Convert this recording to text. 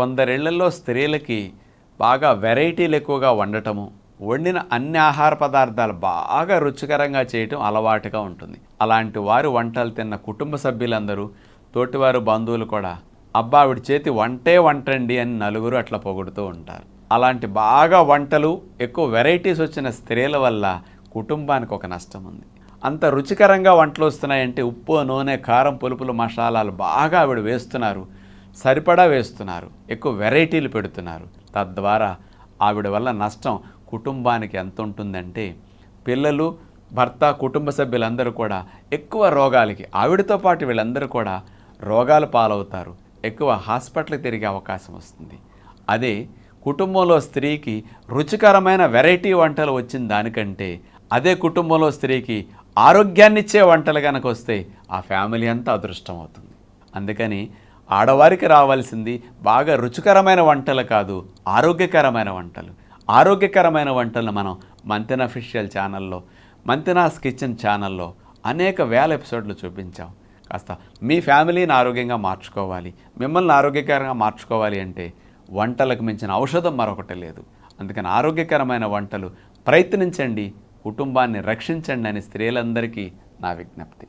కొందరిళ్ళలో స్త్రీలకి బాగా వెరైటీలు ఎక్కువగా వండటము వండిన అన్ని ఆహార పదార్థాలు బాగా రుచికరంగా చేయటం అలవాటుగా ఉంటుంది. అలాంటి వారు వంటలు తిన్న కుటుంబ సభ్యులందరూ తోటివారు బంధువులు కూడా అబ్బా ఆవిడ చేతి వంటే వంటండి అని నలుగురు అట్లా పొగుడుతూ ఉంటారు. అలాంటి బాగా వంటలు ఎక్కువ వెరైటీస్ వచ్చిన స్త్రీల వల్ల కుటుంబానికి ఒక నష్టం ఉంది. అంత రుచికరంగా వంటలు వస్తున్నాయంటే ఉప్పు నూనె కారం పులుపులు మసాలాలు బాగా ఆవిడ వేస్తున్నారు. సరిపడా వేస్తున్నారు. ఎక్కువ వెరైటీలు పెడుతున్నారు. తద్వారా ఆవిడ వల్ల నష్టం కుటుంబానికి ఎంత ఉంటుందంటే పిల్లలు భర్త కుటుంబ సభ్యులందరూ కూడా ఎక్కువ రోగాలకి ఆవిడతో పాటు వీళ్ళందరూ కూడా రోగాలు పాలవుతారు. ఎక్కువ హాస్పిటల్కి తిరిగే అవకాశం వస్తుంది. అదే కుటుంబంలో స్త్రీకి రుచికరమైన వెరైటీ వంటలు వచ్చిన దానికంటే అదే కుటుంబంలో స్త్రీకి ఆరోగ్యాన్నిచ్చే వంటలు కనుక వస్తే ఆ ఫ్యామిలీ అంతా అదృష్టం అవుతుంది. అందుకని ఆడవారికి రావాల్సింది బాగా రుచికరమైన వంటలు కాదు ఆరోగ్యకరమైన వంటలు. ఆరోగ్యకరమైన వంటలను మనం మంతెన అఫీషియల్ ఛానల్లో మంతెనాస్ కిచెన్ ఛానల్లో అనేక వేల ఎపిసోడ్లు చూపించాం. కాస్త మీ ఫ్యామిలీని ఆరోగ్యంగా మార్చుకోవాలి మిమ్మల్ని ఆరోగ్యకరంగా మార్చుకోవాలి అంటే వంటలకు మించిన ఔషధం మరొకటి లేదు. అందుకని ఆరోగ్యకరమైన వంటలు ప్రయత్నించండి కుటుంబాన్ని రక్షించండి అని స్త్రీలందరికీ నా విజ్ఞప్తి.